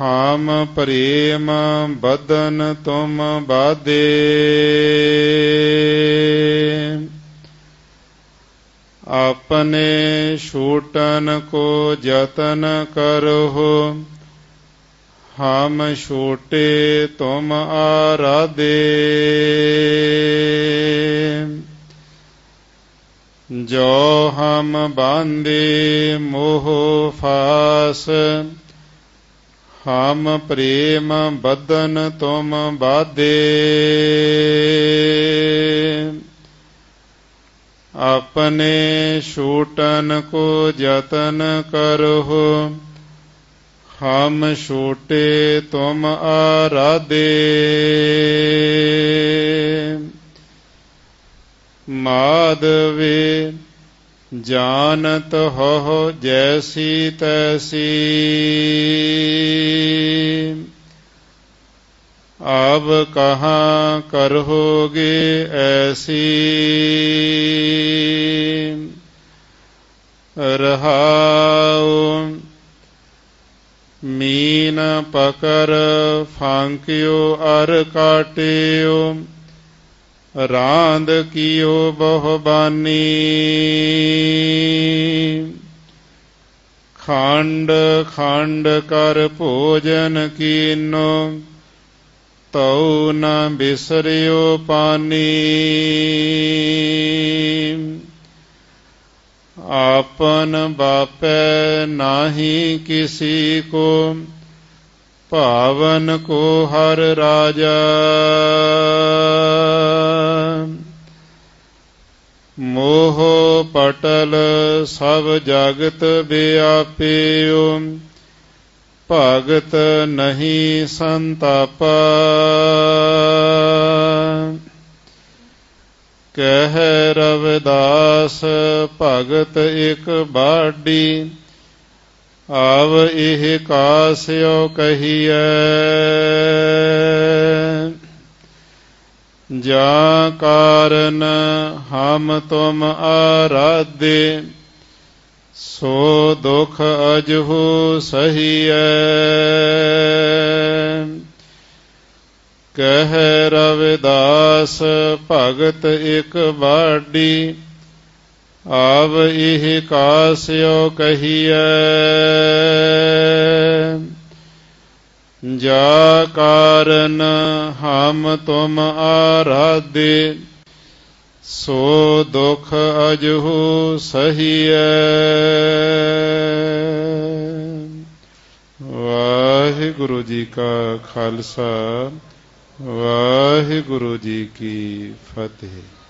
ਹਮ ਪ੍ਰੇਮ ਬਦਨ ਤੁਮ ਬਾਦੇ। ਆਪਣੇ ਛੂਟਨ ਕੋ ਯਤਨ ਕਰੋ ਹਮ ਛੋਟੇ ਤੁਮ ਆਰਾਦੇ ਜੋ ਹਮ ਬਾਂਦੇ ਮੋਹ ਫਾਸ ਹਮ ਪ੍ਰੇਮ ਬਦਨ ਤੁਮ ਬਾਦੇ ਆਪਣੇ ਛੂਟਨ ਕੋ ਯਤਨ ਕਰੋ ਹਮ ਛੋਟੇ ਤੁਮ ਆਰਾਦੇ ਮਾਧਵੇ ਜਾਣਤ ਹੋ ਜੈਸੀ ਤੈਸੀ। ਆਬ ਕਹਾ ਕਰਹੋਗੇ ਐਸੀ। ਰਹਾਉ ਮੀਨ ਪਕਰ ਫਾਂਕਿਓ ਅਰ ਕਾਟਿਓ। ਰਾਂਦ ਕੀਓ ਬਹੁ ਬਾਨੀ ਖੰਡ ਖੰਡ ਕਰ ਭੋਜਨ ਕੀਨੋ, ਤਉ ਨ ਬਿਸਰਿਓ ਪਾਨੀ। ਆਪਨ ਬਾਪੈ ਨਾਹੀ ਕਿਸੀ ਕੋ, ਭਾਵਨ ਕੋ ਹਰ ਰਾਜਾ। ਮੋਹ ਪਟਲ ਸਭ ਜਗਤ ਬਿਆਪਿਓ ਭਗਤ ਨਹੀਂ ਸੰਤਾਪ। ਕਹਿ ਰਵਿਦਾਸ, ਭਗਤ ਇਕ ਬਾਡੀ। ਆਵ ਇਹ ਕਾਸਿਓ ਕਹੀਐ। ਜਾ ਕਾਰਨ ਹਮ ਤੁਮ ਆਰਾਧੇ, ਸੋ ਦੁਖ ਅਜਹੂ ਸਹੀਐ। ਕਹਿ ਰਵਿਦਾਸ, ਭਗਤ ਇਕ ਬਾਡੀ ਆਵ ਇਹ ਕਾਸਿਓ ਕਹੀਐ। ਜਾ ਕਾਰਨ ਹਮ ਤੁਮ ਆਰਾਧੇ, ਸੋ ਦੁਖ ਅਜਹੂ ਸਹੀਐ। ਵਾਹਿਗੁਰੂ ਜੀ ਕਾ ਖਾਲਸਾ, ਵਾਹਿਗੁਰੂ ਜੀ ਕੀ ਫਤਿਹ।